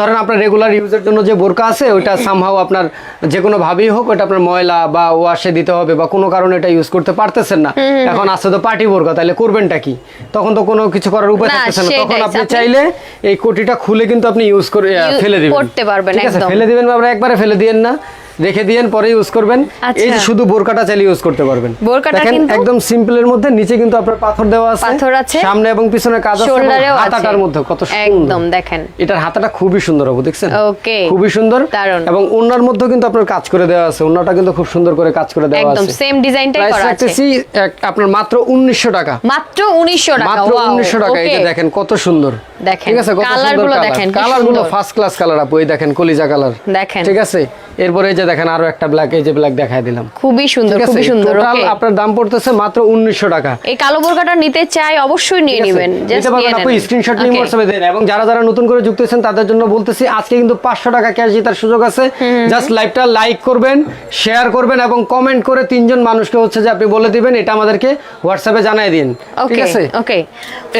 ধরেন আপনার রেগুলার ইউজের জন্য যে বোরকা আছে ওইটা সামহাও আপনার যে কোনো ভাবেই হোক ওটা আপনার ময়লা বা ওয়াশে দিতে হবে বা কোনো কারণে এটা ইউজ করতে পারতেছেন না। এখন আছে তো পার্টি বোরকা তাহলে করবেনটা কি? তখন তো কোনো কিছু করার উপায় না, থাকতেছে না। তখন। আপনি চাইলে এই কোটিটা খুলে কিন্তু আপনি ইউজ করে ফেলে দিবেন করতে পারবেন, ঠিক আছে একদম। ফেলে দিবেন বাবা একবারে ফেলে দিয়েন না রেখে দিয়েন পরে ইউজ করবেন। আচ্ছা। এই যে শুধু বোরকাটা চাইলে ইউজ করতে পারবেন। বোরকাটা কিন্তু- একদম সিম্পলের মধ্যে নিচে কিন্তু আপনার পাথর দেওয়া আছে। পাথর আছে। সামনে এবং পিছনে কাজ আছে। হাতাটার মধ্যে কত সুন্দর। একদম দেখেন। এটার হাতাটা খুবই সুন্দর হবে দেখছেন? Okay. খুবই সুন্দর। এবং ওনার মধ্যে কিন্তু আপনার কাজ করে দেওয়া আছে। ওনাটা কিন্তু খুব সুন্দর করে কাজ করে দেওয়া আছে। একদম সেম ডিজাইনটাই করা আছে। আপনার মাত্র উনিশশো টাকা। মাত্র উনিশশো টাকা মাত্র wow, উনিশশো টাকা। এই যে দেখেন কত সুন্দর। দেখেন, ঠিক আছে কত সুন্দরগুলো কালার দেখেন, কি কালারগুলো সুন্দর। ফার্স্ট ক্লাস কালার আপু এই দেখেন কলিজা কালার দেখেন। ঠিক আছে? এরপরে এই যে দেখেন আরও একটা ব্ল্যাক এই যে ব্ল্যাক দেখাই দিলাম। খুবই সুন্দর খুবই সুন্দর টোটাল আপনার দাম পড়তেছে মাত্র উনিশশো টাকা। এই কালো বোরকাটা নিতে চাই অবশ্যই নিয়ে নেবেন। জাস্ট নিয়ে আপু স্ক্রিনশট নিয়ে Okay. হোয়াটসঅ্যাপে দেন। এবং যারা যারা নতুন করে যুক্ত হয়েছেন তাদের জন্য বলতেছি আজকে কিন্তু পাঁচশো টাকা ক্যাশ জেতার সুযোগ আছে। জাস্ট লাইভটা লাইক করবেন শেয়ার করবেন এবং কমেন্ট করে তিনজন মানুষকে হচ্ছে যে আপনি বলে দিবেন এটা আমাদেরকে হোয়াটসঅ্যাপে জানাই দিন। ঠিক ওকে আছে? ওকে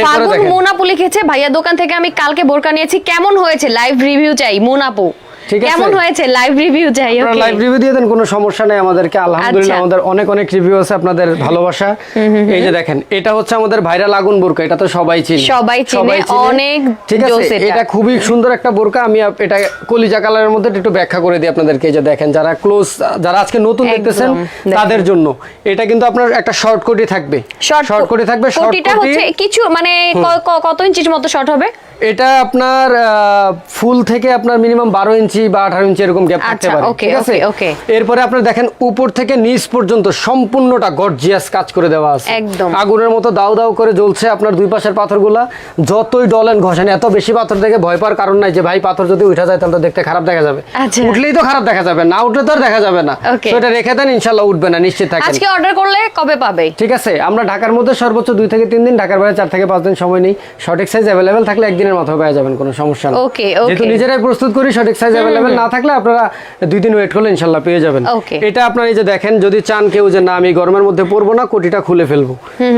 ফাগুন মোনাপু লিখেছে ভাইয়া দোকান থেকে আমি কালকে বোরকা নিয়েছি কেমন হয়েছে? লাইভ রিভিউ চাই মোনাপু। কেমন হয়েছে? লাইভ রিভিউ চাই আপনারা ওকে লাইভ রিভিউ দিয়ে দেন কোনো সমস্যা নেই আমাদেরকে আলহামদুলিল্লাহ আচ্ছা। আমাদের অনেক অনেক রিভিউ আছে আপনাদের ভালোবাসা। এই যে দেখেন এটা হচ্ছে আমাদের ভাইরাল আগুন বোরকা এটা তো সবাই চিনে। সবাই চিনে, অনেক ঠিক আছে এটা। খুবই সুন্দর একটা বোরকা আমি এটা কলিজা কালারের মধ্যে একটু ব্যাখ্যা করে দিই আপনাদেরকে এই যে দেখেন যারা ক্লোজ যারা আজকে নতুন দেখতেছেন তাদের জন্য। এটা কিন্তু আপনার একটা শর্ট কোটি থাকবে। শর্ট শর্ট কোটি থাকবে শর্ট কোটিটা হচ্ছে কিছু মানে কত ইঞ্চির মতো শর্ট হবে? এটা আপনার ফুল থেকে আপনার মিনিমাম বারো ইঞ্চি বা আঠারো ইঞ্চি এরকম গ্যাপ থাকতে আচ্ছা, পারে ঠিক আছে. এরপরে আপনার দেখেন উপর থেকে নিচ পর্যন্ত সম্পূর্ণটা গর্জিয়াস কাজ করে দেওয়া আছে একদম। আগুনের মতো দাও দাও করে জ্বলছে আপনার দুই পাশের পাথরগুলা যতই ডলেন ঘষেন এত বেশি পাথর দেখে ভয় পাওয়ার কারণ নাই যে ভাই পাথর যদি উঠা যায় তাহলে তো দেখতে খারাপ দেখা যাবে আচ্ছা। উঠলেই তো খারাপ দেখা যাবে না উঠলে তো দেখা যাবে না. তো এটা রেখে দেন ইনশাল্লাহ উঠবে না নিশ্চিত থাকেন আজকে অর্ডার করলে কবে পাবে ঠিক আছে আমরা ঢাকার মধ্যে সর্বোচ্চ দুই থেকে তিন দিন ঢাকার বাইরে চার থেকে পাঁচ দিন সময় নেই সঠিক সাইজ অ্যাভেলেবেল থাকলে একদিনের মাথায় পেয়ে যাবেন কোনো সমস্যা Okay, okay. যেহেতু নিজেরাই প্রস্তুত করি সঠিক সাইজ অ্যাভেলেবেল না থাকলে আপনারা দুই দিন ওয়েট করলে ইনশাল্লাহ পেয়ে যাবেন। এটা আপনার এই যে দেখেন যদি চান কেউ যে না আমি গরমের মধ্যে পরবো না কোটিটা খুলে ফেলব।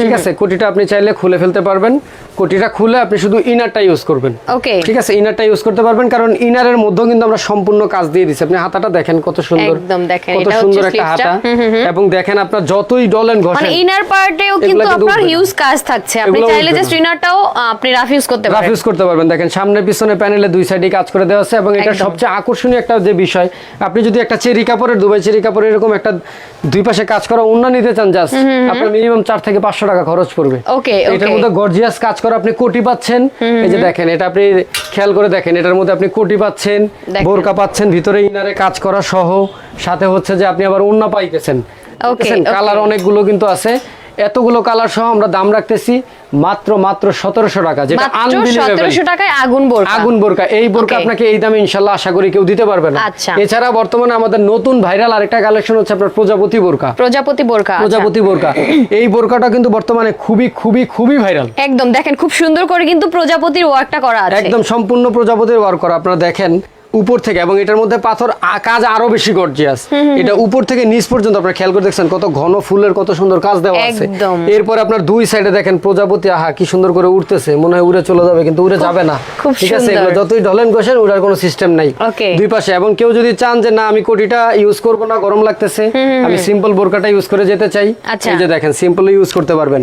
ঠিক আছে কোটিটা আপনি চাইলে খুলে ফেলতে পারবেন। কোটিটা খুলে আপনি শুধু ইনারটা ইউজ করবেন। ওকে ঠিক আছে ইনারটা ইউজ করতে পারবেন কারণ ইনারের মধ্যেও কিন্তু আমরা সম্পূর্ণ কাজ দিয়ে দিচ্ছি। আপনি হাতাটা দেখেন কত সুন্দর। একদম দেখেন, কত সুন্দর একটা হাতা। এবং দেখেন আপনার যতই ডলেন ঘষেন মানে ইনার পার্টেও কিন্তু আপনার হিউজ কাজ থাকছে। আপনি চাইলে জাস্ট ইনারটাও আপনি রাফ ইউজ করতে পারেন। রাফ ইউজ করতে পারবেন। দেখেন সামনে পিছনে প্যানেলে দুই সাইডে কাজ করে দেওয়া আছে এবং এটা সবচেয়ে আকর্ষণীয় একটা যে বিষয় আপনি যদি একটা চেরি কাপড়ের দুবাই চেরি কাপড়ের এরকম একটা দুই পাশে কাজ করা উন্না নিতে চান জাস্ট আপনার মিনিমাম চার থেকে পাঁচশো টাকা খরচ পড়বে। এটার মধ্যে গর্জিয়াস কাজ করা আপনি কোটি পাচ্ছেন। এই যে দেখেন এটা আপনি খেয়াল করে দেখেন এটার মধ্যে আপনি কোটি পাচ্ছেন। বোরকা পাচ্ছেন ভিতরে ইনারে কাজ করা সহ সাথে হচ্ছে যে আপনি আবার উন্না পাইতেছেন। কালার. অনেকগুলো কিন্তু আছে। এতগুলো কালার সহ আমরা দাম রাখতেছি মাত্র মাত্র সতেরোশো টাকা যেটা সতেরোশো টাকায় আগুন বোরকা। আগুন বোরকা। এই বোরকা আপনাকে এই দামে ইনশাল্লাহ আশা করি কেউ দিতে পারবে না। আচ্ছা। এছাড়া বর্তমানে আমাদের নতুন ভাইরাল আরেকটা কালেকশন হচ্ছে আপনার প্রজাপতি বোরকা। প্রজাপতি বোরকা আচ্ছা। প্রজাপতি বোরকা। এই বোরকাটা কিন্তু বর্তমানে খুবই খুবই খুবই ভাইরাল। একদম দেখেন খুব সুন্দর করে কিন্তু প্রজাপতির ওয়ার্কটা করা আছে। একদম সম্পূর্ণ প্রজাপতির ওয়ার্ক করা। আপনারা দেখেন উপর থেকে এবং এটার মধ্যে পাথর কাজ আরও বেশি গর্জিয়াস এটা উপর থেকে নিচ পর্যন্ত আপনারা খেয়াল করে দেখছেন কত ঘন ফুলের কত সুন্দর কাজ দেওয়া আছে। এরপর আপনার দুই সাইডে দেখেন প্রজাপতি আহা কি সুন্দর করে উঠতেছে মনে হয় উড়ে চলে যাবে কিন্তু উড়ে যাবে না। ঠিক আছে এগুলো যতই ঢলেন কষেন উড়ার কোনো সিস্টেম নাই। দুই পাশে এবং কেউ যদি চান যে না আমি কোটিটা ইউজ করব না গরম লাগতেছে। আমি সিম্পল বোরকাটা ইউজ করে যেতে চাই। আচ্ছা। এই যে দেখেন সিম্পল ইউজ করতে পারবেন।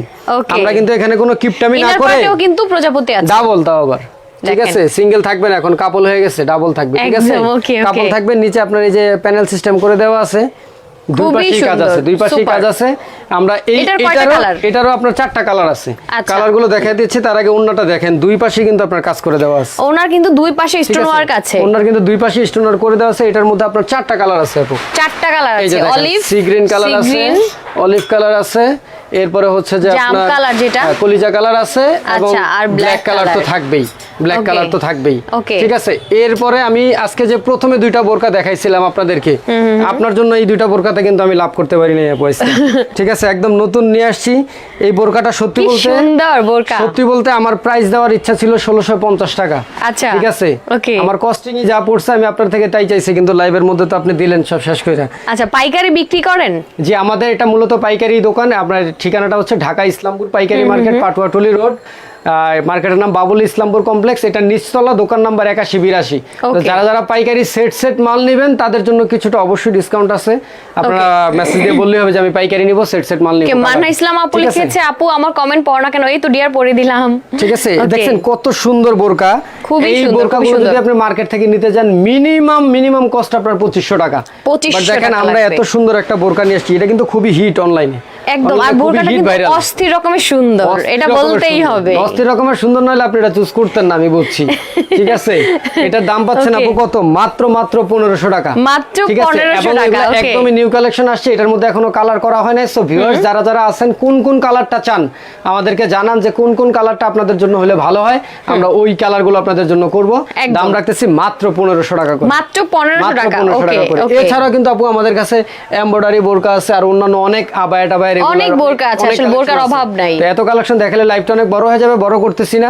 আমরা কিন্তু এখানে কোনো কিপটামি না করে কিন্তু প্রজাপতি আছে। ডাবল তাও আবার। ঠিক আছে সিঙ্গেল থাকবে না এখন কাপল হয়ে গেছে ডাবল থাকবে ঠিক আছে. কাপল থাকবে নিচে আপনার এই যে প্যানেল সিস্টেম করে দেওয়া আছে। দুই পাশেই কাজ আছে দুই পাশেই কাজ আছে। আমরা এই এটারও এটারও আপনার চারটা কালার আছে। আচ্ছা। কালারগুলো দেখা দিচ্ছি তার আগে দেখেন দুই পাশে কিন্তু আপনার কাজ করে দেওয়া আছে। ওনার কিন্তু দুই পাশে ঠিক স্টোন ওয়ার্ক আছে। ওনার কিন্তু দুই পাশে করে দেওয়া আছে এটার মধ্যে আপনার চারটা কালার আছে আপু। চারটা কালার আছে অলিভ সি গ্রিন কালার আছে। অলিভ কালার আছে এরপরে হচ্ছে যে আপনার colour যেটা? হ্যাঁ, কলিজা কালার আছে এবং আচ্ছা, আর ব্ল্যাক কালার তো থাকবেই ব্ল্যাক কালার তো থাকবেই। ঠিক আছে এরপরে আমি আজকে যে প্রথমে দুইটা বোরকা দেখাইছিলাম আপনাদেরকে আপনার জন্য এই দুইটা বোরকাতে কিন্তু আমি লাভ করতে পারি না পয়সা ঠিক আছে একদম নতুন নিয়ে আসছি এই বোরকাটা সত্যি বলতে সুন্দর বোরকা। সত্যি বলতে আমার প্রাইস দেওয়ার ইচ্ছা ছিল ষোলোশো পঞ্চাশ টাকা। আচ্ছা। ঠিক আছে. আমার কস্টিং যা পড়ছে আমি আপনার থেকে তাই চাইছি কিন্তু লাইভের মধ্যে তো আপনি দিলেন সব শেষ করে। আচ্ছা পাইকারি বিক্রি করেন? জি আমাদের এটা মূলত পাইকারি দোকান আপনার ঠিকানাটা হচ্ছে ঢাকা ইসলামপুর পাইকারি মার্কেট পাটুয়াটুলি রোড। মার্কেটের নাম বাবুল ইসলামপুর কমপ্লেক্স এটা নিচতলা দোকান নাম্বার একাশি বিরাশি। যারা যারা পাইকারি সেট সেট মাল নেবেন তাদের জন্য কিছুটা অবশ্যই ডিসকাউন্ট আছে। আপনারা মেসেজ দিয়ে বললেই হবে যে আমি পাইকারি নিব সেট সেট মাল নিব। কে মান্না ইসলাম আপু লিখেছে আপু আমার কমেন্ট পড় না কেন? এই তো ডিয়ার পড়ে দিলাম। ঠিক আছে. দেখছেন কত সুন্দর বোরকা। খুবই এই বোরকাগুলো খুবই যদি আপনি মার্কেট থেকে নিতে যান মিনিমাম মিনিমাম কস্ট আপনার পঁচিশশো টাকা। 2500 But দেখেন আমরা এত সুন্দর একটা বোরকা নিয়ে আসছি এটা কিন্তু খুবই হিট অনলাইনে একদম। আর বোরকাটা কিন্তু অস্থির রকমের সুন্দর এটা বলতেই হবে। অস্থির রকমের সুন্দর নইলে আপনি এটা চুজ করতেন না আমি বুঝছি। ঠিক আছে? এটার দাম পাচ্ছেন আপু কত? মাত্র মাত্র টাকা। মাত্র ঠিক 1500 টাকা, একদমই নিউ কালেকশন আসছে এটার মধ্যে এখনও কালার করা হয় নাই। সো ভিউয়ার্স যারা যারা আছেন কোন কোন কালারটা চান আমাদেরকে জানান যে কোন কোন কালারটা আপনাদের জন্য হলে ভালো হয়। আমরা ওই কালারগুলো আপনাদের জন্য করব। দাম রাখতেছি মাত্র পনেরোশো টাকা করে। মাত্র টাকা 1500 টাকা করে। ওকে এছাড়াও কিন্তু আপু আমাদের কাছে এমব্রয়ডারি বোরকা আছে আর অন্যান্য অনেক আবায়া টাবায়ের regular অনেক বোরকা আছে, আসলে বোরকার অভাব নাই। তো এত কালেকশন দেখালে লাইভটা অনেক বড় হয়ে যাবে বড় করতেছি না।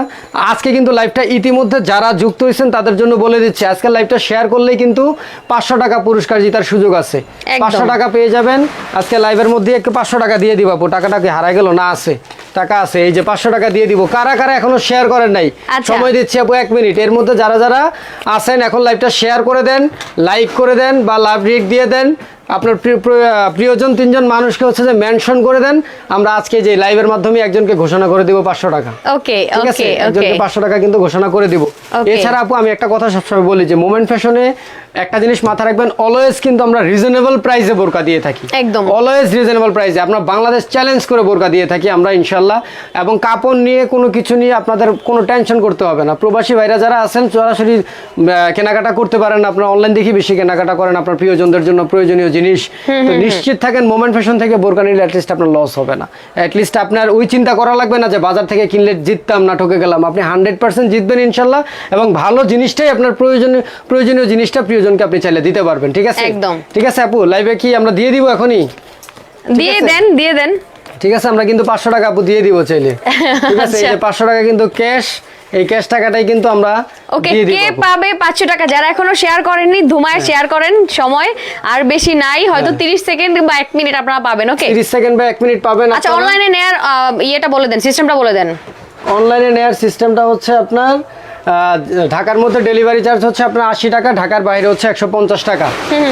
আজকে কিন্তু লাইভটা ইতিমধ্যে যারা যুক্ত হয়েছেন তাদের জন্য বলে দিচ্ছি আজকে লাইভটা শেয়ার করলেই কিন্তু পাঁচশো টাকা পুরস্কার জেতার সুযোগ আছে। পাঁচশো টাকা পেয়ে যাবেন আজকে লাইভের মধ্যে একটু পাঁচশো টাকা দিয়ে দিবা টাকাটা কি হারাই গেল? না আছে। টাকা আছে এই যে পাঁচশো টাকা দিয়ে দিব। কারা কারা এখনও শেয়ার করেন নাই? আচ্ছা। সময় দিচ্ছি আপু এক মিনিট এর মধ্যে যারা যারা আছেন এখন লাইভটা শেয়ার করে দেন লাইক করে দেন বা লাভ রিক দিয়ে দেন আপনার প্রিয়- প্রিয়- প্রিয়জন তিনজন মানুষকে হচ্ছে যে মেনশন করে দেন। আমরা আজকে যে লাইভের মাধ্যমে একজনকে ঘোষণা করে দিব পাঁচশো টাকা। ওকে ঠিক আছে? একজনকে পাঁচশো টাকা কিন্তু ঘোষণা করে দিব। এছাড়া আপু আমি একটা কথা সবসময় বলি যে মোমেন্ট ফ্যাশনে একটা জিনিস মাথা রাখবেন অলওয়েজ কিন্তু আমরা রিজনেবল প্রাইসে বোরকা দিয়ে থাকি। একদম। অলওয়েজ রিজনেবল প্রাইসে আমরা বাংলাদেশ চ্যালেঞ্জ করে বোরকা দিয়ে থাকি আমরা ইনশাল্লাহ এবং কাপড় নিয়ে কোনো কিছু নিয়ে আপনাদের কোনো টেনশন করতে হবে না। প্রবাসী ভাইরা যারা আছেন সরাসরি কেনাকাটা করতে পারেন আপনার অনলাইন দেখি বেশি কেনাকাটা করেন। আপনার প্রিয়জনদের জন্য প্রয়োজনীয় জিনিস। তো নিশ্চিত থাকেন মোমেন্ট ফ্যাশন থেকে বোরকা নিলে অ্যাটলিস্ট আপনার লস হবে না। অ্যাটলিস্ট আপনার ওই চিন্তা করা লাগবে না যে বাজার থেকে কিনলে জিততাম না ঠকে গেলাম। আপনি হান্ড্রেড পার্সেন্ট জিতবেন ইনশাল্লাহ এবং ভালো জিনিসটাই আপনার প্রয়োজনীয় প্রয়োজনীয় জিনিসটা প্রিয়জনকে আপনি চাইলে দিতে পারবেন ঠিক আছে? একদম। ঠিক আছে আপু লাইভে কি আমরা দিয়ে দিব এখনই? দিয়ে দেন দিয়ে দেন। ঠিক আছে আমরা কিন্তু পাঁচশো টাকা আপু দিয়ে দিব চাইলে। ঠিক আছে আচ্ছা। পাঁচশো টাকা কিন্তু ক্যাশ এই ক্যাশ টাকাটাই কিন্তু আমরা ওকে কে পাবে পাঁচশো টাকা? যারা এখনও শেয়ার করেননি ধুমায় শেয়ার করেন সময় আর বেশি নাই হয়তো হ্যাঁ। তিরিশ সেকেন্ড বা 1 মিনিট আপনারা পাবেন ওকে? 30 সেকেন্ড বা 1 মিনিট পাবেন আচ্ছা অনলাইনে নেয়ার ইয়েটা বলে দেন সিস্টেমটা বলে দেন। অনলাইনে নেয়ার সিস্টেমটা হচ্ছে আপনার ঢাকার মধ্যে ডেলিভারি চার্জ হচ্ছে আপনার আশি টাকা ঢাকার বাইরে হচ্ছে একশো পঞ্চাশ টাকা।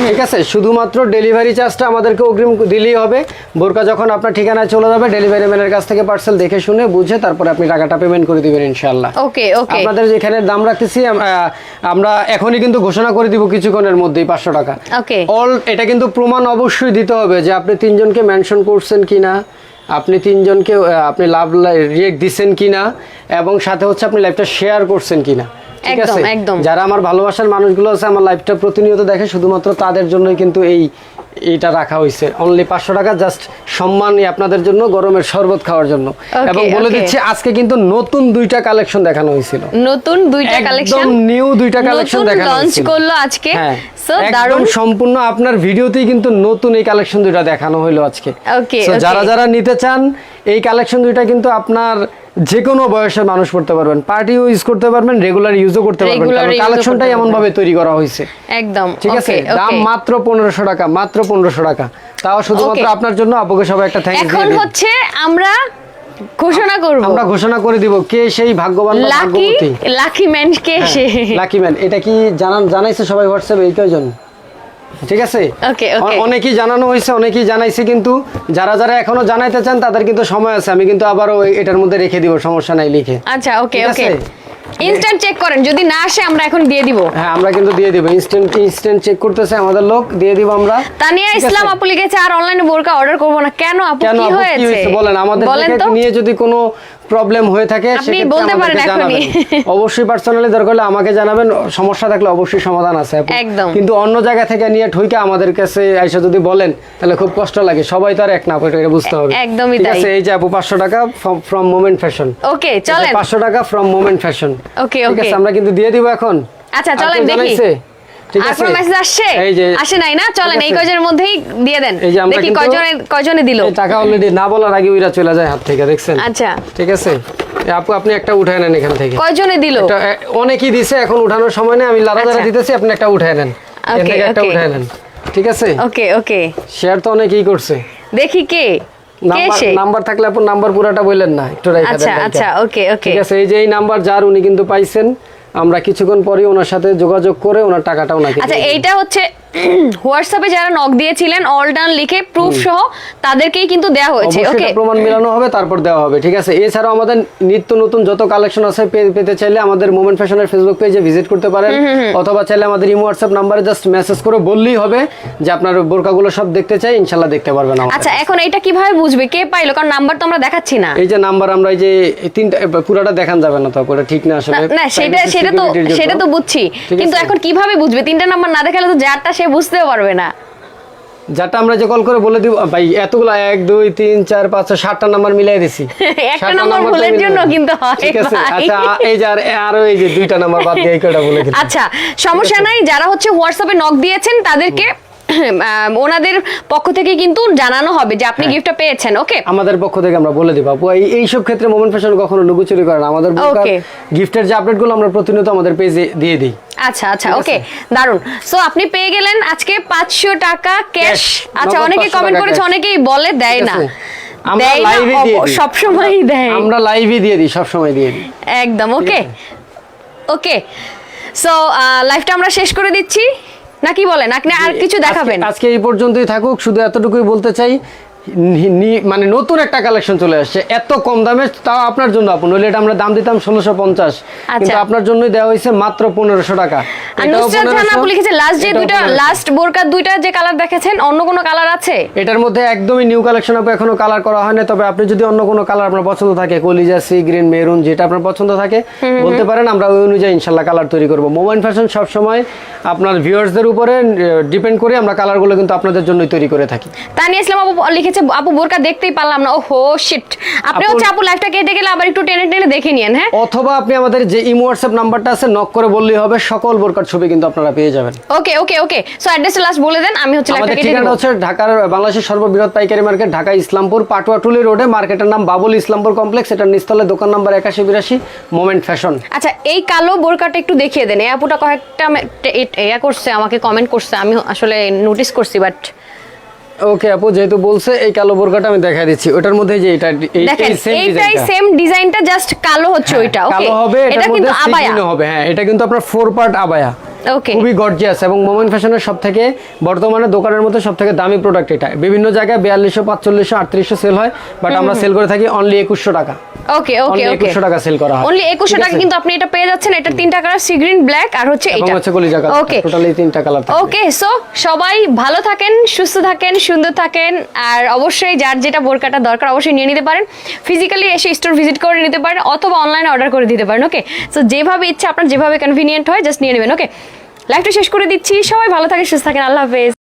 ঠিক আছে? শুধুমাত্র ডেলিভারি চার্জটা আমাদেরকে অগ্রিম দিলেই হবে। বোরকা যখন আপনার ঠিকানায় চলে যাবে ডেলিভারি ম্যানের কাছ থেকে পার্সেল দেখে শুনে বুঝে তারপরে আপনি টাকাটা পেমেন্ট করে দিবেন ইনশাল্লাহ ওকে ওকে আপনাদের যেখানে দাম রাখতেছি আমরা এখনই কিন্তু ঘোষণা করে দিব কিছুক্ষণের মধ্যেই পাঁচশো টাকা। ওকে অল এটা কিন্তু প্রমাণ অবশ্যই দিতে হবে যে আপনি তিনজনকে মেনশন করছেন কিনা। আপনি তিনজনকে আপনি লাভ রিয়েক্ট দিচ্ছেন কিনা এবং সাথে হচ্ছে আপনি লাইভটা শেয়ার করছেন কিনা ঠিক একদম, আছে একদম। যারা আমার ভালোবাসার মানুষগুলো আছে আমার লাইভটা প্রতিনিয়ত দেখে শুধুমাত্র তাদের জন্যই কিন্তু এই এইটা রাখা হয়েছে অনলি পাঁচশো টাকা জাস্ট সম্মানই আপনাদের জন্য গরমের শরবত খাওয়ার জন্য। এবং বলে. দিচ্ছি আজকে কিন্তু নতুন দুইটা কালেকশন দেখানো হয়েছিল। নতুন দুইটা একদম কালেকশন? নিউ দুইটা কালেকশন দেখানো লঞ্চ করল আজকে? হ্যাঁ। একদম দারুণ। সম্পূর্ণ আপনার ভিডিওতেই কিন্তু নতুন এই কালেকশন দুইটা দেখানো হলো আজকে। ওকে যারা যারা নিতে চান এই কালেকশন দুইটা কিন্তু আপনার যে কোনো বয়সের মানুষ পড়তে পারবেন। পার্টিও ইউজ করতে পারবেন রেগুলার ইউজও করতে পারবেন। কারণ কালেকশনটাই এমন ভাবে তৈরি করা হয়েছে। একদম ঠিক আছে? দাম মাত্র পনেরোশো টাকা মাত্র পনেরোশো টাকা। তাও শুধুমাত্র আপনার জন্য আপুকে সবাই একটা থ্যাংক এখন হচ্ছে আমরা ঘোষণা করব। আমরা ঘোষণা করে দিব কে সেই ভাগ্যবান লাকি লাকি ম্যান কে সে। লাকি ম্যান এটা কি জানান জানাইছে সবাই হোয়াটসঅ্যাপে এই কয়জন? ঠিক আছে? অনেকেই জানানো হয়েছে অনেকেই জানাইছে কিন্তু যারা যারা এখনও জানাইতে চান তাদের কিন্তু সময় আছে। আমি কিন্তু আবারও এটার মধ্যে রেখে দিব সমস্যা নাই লিখে। আচ্ছা ওকে ওকে ইনস্ট্যান্ট চেক করেন যদি না আসে আমরা এখন দিয়ে দিব। হ্যাঁ আমরা কিন্তু দিয়ে দিব। ইনস্ট্যান্ট ইনস্ট্যান্ট চেক করতেছে আমাদের লোক দিয়ে দিব আমরা। তানিয়া ইসলাম আপু লিখেছে আর অনলাইনে বোরকা অর্ডার করব না। কেন আপু কি হয়েছে? বলেন আমাদের থেকে নিয়ে যদি কোনো প্রবলেম হয়ে থাকে আপনি বলতে পারেন এখনই। অবশ্যই পার্সোনালি দরকার হলে আমাকে জানাবেন সমস্যা থাকলে অবশ্যই সমাধান আছে। একদম। কিন্তু অন্য জায়গা থেকে নিয়ে ঠইকে আমাদের কাছে আইসা যদি বলেন তাহলে খুব কষ্ট লাগে সবাই তো আর এক না এটা বুঝতে হবে একদমই ঠিক তাই। আছে এই যে আপু পাঁচশো টাকা ফ্রম মোমেন্ট ফ্যাশন ওকে চলেন পাঁচশো টাকা from moment fashion okay okay আমরা কিন্তু দিয়ে দিব এখন আচ্ছা, চলেন দেখি। জানাইছে? ঠিক আর কোনো মেসেজ আসছে? আসে নাই না? চলেন এই কয়জনের মধ্যেই দিয়ে দেন। এই যে আমরা দেখি কয়জনে কয়জনে দিল। টাকা অলরেডি না বলার আগে ওইরা চলে যায় হাত থেকে দেখছেন? আচ্ছা। ঠিক আছে? আপু আপনি একটা উঠায় নেন এখান থেকে। কয়জনে দিল? অনেকেই দিছে এখন উঠানোর সময় নেই আমি লারা আচ্ছা। দিতেছি আপনি একটা উঠায় নেন। এখান থেকে একটা উঠায় নেন। ঠিক আছে? ওকে ওকে। শেয়ার তো অনেকেই করছে। দেখি কে? কে নাম্বার থাকলে আপনি নাম্বার পুরাটা বললেন না একটু রাইখা আচ্ছা আচ্ছা ওকে ওকে। ঠিক আছে এই যে এই নাম্বার যার উনি কিন্তু পাইছেন আমরা কিছুক্ষণ পরে ওনার সাথে যোগাযোগ করে ওনার টাকাটা ওনাকে আচ্ছা এইটা হচ্ছে হোয়াটসঅ্যাপে যারা নক দিয়েছিলেন অল ডান লিখে প্রুফ সহ তাদেরকেই কিন্তু দেয়া হয়েছে ওকে প্রমাণ মেলানো হবে তারপর দেওয়া হবে ঠিক আছে? এছাড়াও আমাদের নিত্য নতুন যত কালেকশন আছে পেতে চাইলে আমাদের মোমেন্ট ফ্যাশনের ফেসবুক পেজে ভিজিট করতে পারেন। অথবা চাইলে আমাদের ইমো হোয়াটসঅ্যাপ নাম্বারে জাস্ট মেসেজ করে বললেই হবে যে আপনার বোরকাগুলো সব দেখতে চাই ইনশাল্লাহ দেখতে পারবেন আচ্ছা এখন এটা কীভাবে বুঝবে? কে পাইলো? কারণ নাম্বার তো আমরা দেখাচ্ছি না। এই যে নাম্বার আমরা এই যে তিনটা পুরাটা দেখান যাবে না তো ওটা ঠিক না আসলে। না সেটা সেটা তো সেটা তো বুঝছি। কিন্তু এখন কীভাবে বুঝবে? তিনটা নাম্বার না দেখালে তো যারটা সে বুঝতেও পারবে না। যাটা আমরা যে কল করে বলে দিব ভাই এতগুলো এক দুই তিন চার পাঁচ সাতটা নাম্বার মিলাই দিছি। একটা নাম্বার ভুলের জন্য কিন্তু হয় ঠিক আছে আচ্ছা এই যে আরও এই যে দুইটা নাম্বার বাদ দিয়ে কয়টা বলে দিলাম। আচ্ছা সমস্যা নাই যারা হচ্ছে হোয়াটসঅ্যাপে নক দিয়েছেন তাদেরকে ওনাদের পক্ষ থেকে কিন্তু জানানো হবে যে আপনি হ্যাঁ। গিফটটা পেয়েছেন ওকে আমাদের পক্ষ থেকে আমরা বলে দিব। আপু এই এইসব ক্ষেত্রে মোমেন্ট ফ্যাশন কখনো লুকোচুরি করে না। আমাদের. গিফটের যে আপডেটগুলো আমরা প্রতিনিয়ত আমাদের পেজে দিয়ে দিই। আচ্ছা আচ্ছা ওকে দারুণ সো আপনি পেয়ে গেলেন আজকে পাঁচশো টাকা ক্যাশ আচ্ছা অনেকে কমেন্ট করেছে অনেকেই বলে দেয় না। আমরা লাইভে দিয়ে দিই। সব সময়ই দেয়। আমরা লাইভে দিয়ে দিই সব সময় দিয়ে দিই। একদম ওকে ওকে সো লাইফটা আমরা শেষ করে দিচ্ছি। নাকি বলেন? আপনি আর কিছু দেখাবেন? আজকে এই পর্যন্তই থাকুক শুধু এতটুকুই বলতে চাই মানে নতুন একটা কালেকশন চলে আসছে। এত কম দামে তাও আপনার জন্য আপু। নইলে এটা আমরা দাম দিতাম ষোলোশো পঞ্চাশ। কিন্তু আচ্ছা। আপনার জন্যই দেওয়া হয়েছে মাত্র পনেরোশো টাকা। আর এটাও নুসরাত জাহান 1500, আপু লিখেছে লাস্ট যে দুইটা লাস্ট বোরকার দুইটা যে কালার দেখেছেন অন্য কোনো কালার আছে? এটার মধ্যে একদমই নিউ কালেকশন আপু এখনও কালার করা হয়নি তবে আপনি যদি অন্য কোনো কালার আপনার পছন্দ থাকে কলিজা সি গ্রিন মেরুন যেটা আপনার পছন্দ থাকে বলতে পারেন আমরা ওই অনুযায়ী ইনশাল্লাহ কালার তৈরি করব। মোবাইল ফ্যাশন সবসময় আপনার ভিউয়ার্সদের উপরে ডিপেন্ড করে আমরা কালারগুলো কিন্তু আপনাদের জন্যই তৈরি করে থাকি। তানিয়া ইসলাম আপু লিখেছে আপু বোরকা দেখতেই পারলাম না। ও হো শিট আপনি হচ্ছে আপু লাইফটা কেটে গেলে আবার একটু টেনে টেনে দেখে নিয়েন হ্যাঁ? অথবা আপনি আমাদের যে ইমো হোয়াটসঅ্যাপ নাম্বারটা আছে নক করে বললেই হবে সকল বোরকার ছবি কিন্তু আপনারা পেয়ে যাবেন। ওকে ওকে ওকে সো অ্যাড্রেসটা লাস্ট বলে দেন আমি হচ্ছে লাইফটা কেটে ঠিকানা হচ্ছে ঢাকার বাংলাদেশের সর্ববৃহৎ পাইকারি মার্কেট ঢাকা ইসলামপুর পাটুয়াটুলি রোডে। মার্কেটের নাম বাবুল ইসলামপুর কমপ্লেক্স। এটার নিস্তলে দোকান নাম্বার একাশি বিরাশি মোমেন্ট ফ্যাশন। আচ্ছা এই কালো বোরকাটা একটু দেখিয়ে দেন। এই আপুটা কয়েকটা ইয়া করছে আমাকে কমেন্ট করছে। আমি আসলে নোটিস করছি বাট ওকে আপু যেহেতু বলছে এই কালো বোরকাটা আমি দেখাই দিচ্ছি। ওটার মধ্যে যে এটা এই- সেম এইটাই সেম ডিজাইনটা জাস্ট কালো হচ্ছে ওইটা ওকে কালো হবে এটা কিন্তু আবায়া। হবে হ্যাঁ এটা কিন্তু আপনার ফোর পার্ট আবায়া। ওকে খুবই গর্জিয়াস এবং মোমেন্ট ফ্যাশনের সব থেকে বর্তমানে দোকানের মধ্যে সব থেকে দামি প্রোডাক্ট এটা বিভিন্ন জায়গায় বিয়াল্লিশশো পাঁচচল্লিশশো আটত্রিশশো সেল হয় বাট আমরা সেল করে থাকি অনলি একুশশো টাকা। ওকে ওকে Only ওকে 2100 টাকা sell করা হয়। অনলি 2100 টাকা কিন্তু আপনি এটা পেয়ে যাচ্ছেন এটা তিনটা কালার সি গ্রিন ব্ল্যাক আর হচ্ছে এটা। হচ্ছে কলিজা ওকে টোটালি তিনটা কালার থাকে ওকে সো সবাই ভালো থাকেন সুস্থ থাকেন সুন্দর থাকেন আর অবশ্যই যার যেটা বোরকাটা দরকার অবশ্যই নিয়ে নিতে পারেন। ফিজিক্যালি এসে স্টোর ভিজিট করে নিতে পারেন অথবা অনলাইনে অর্ডার করে দিতে পারেন ওকে সো যেভাবে ইচ্ছা আপনার যেভাবে কনভিনিয়েন্ট হয় জাস্ট নিয়ে নেবেন ওকে লাইভটা শেষ করে দিচ্ছি। সবাই ভালো থাকে সুস্থ থাকেন। আল্লাহ হাফেজ।